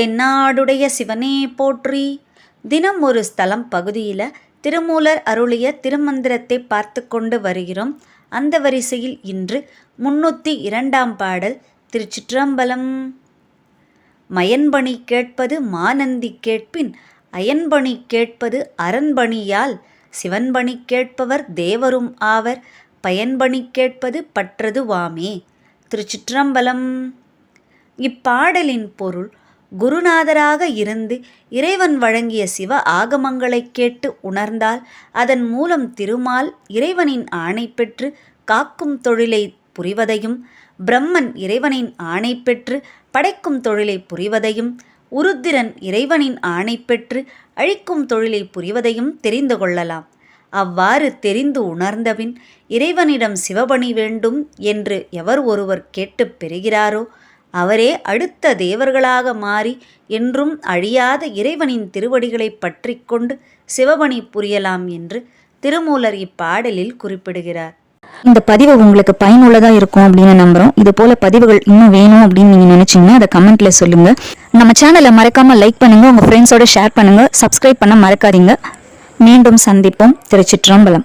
தென்னாடுடைய சிவனே போற்றி. தினம் ஒரு ஸ்தலம் பகுதியில் திருமூலர் அருளிய திருமந்திரத்தை பார்த்து கொண்டு வருகிறோம். அந்த வரிசையில் இன்று முன்னூற்றி இரண்டாம் பாடல் திருச்சிற்றம்பலம். மயன்பணி கேட்பது மானந்தி கேட்பின் அயன்பணி கேட்பது அரண்பணியால். சிவன்பணி கேட்பவர் தேவரும் ஆவர் பயன்பணி கேட்பது பற்றது வாமே. திருச்சிற்றம்பலம். இப்பாடலின் பொருள் குருநாதராக இருந்து இறைவன் வழங்கிய சிவ ஆகமங்களைக் கேட்டு உணர்ந்தால் அதன் மூலம் திருமால் இறைவனின் ஆணை பெற்று காக்கும் தொழிலை புரிவதையும் பிரம்மன் இறைவனின் ஆணை பெற்று படைக்கும் தொழிலை புரிவதையும் உருத்திரன் இறைவனின் ஆணை பெற்று அழிக்கும் தொழிலை புரிவதையும் தெரிந்து கொள்ளலாம். அவ்வாறு தெரிந்து உணர்ந்தபின் இறைவனிடம் சிவபணி வேண்டும் என்று எவர் ஒருவர் கேட்டுப் பெறுகிறாரோ அவரே அடுத்த தேவர்களாக மாறி என்றும் அழியாத இறைவனின் திருவடிகளை பற்றி கொண்டு சிவபணி புரியலாம் என்று திருமூலர் இப்பாடலில் குறிப்பிடுகிறார். இந்த பதிவு உங்களுக்கு பயனுள்ளதா இருக்கும் அப்படின்னு நம்புறோம். இது போல பதிவுகள் இன்னும் வேணும் அப்படின்னு நீங்க நினைச்சீங்கன்னா அதை கமெண்ட்ல சொல்லுங்க. நம்ம சேனலை மறக்காம லைக் பண்ணுங்க. உங்க ஃப்ரெண்ட்ஸோட ஷேர் பண்ணுங்க. சப்ஸ்கிரைப் பண்ண மறக்காதீங்க. மீண்டும் சந்திப்போம். திருச்சிற்றம்பலம்.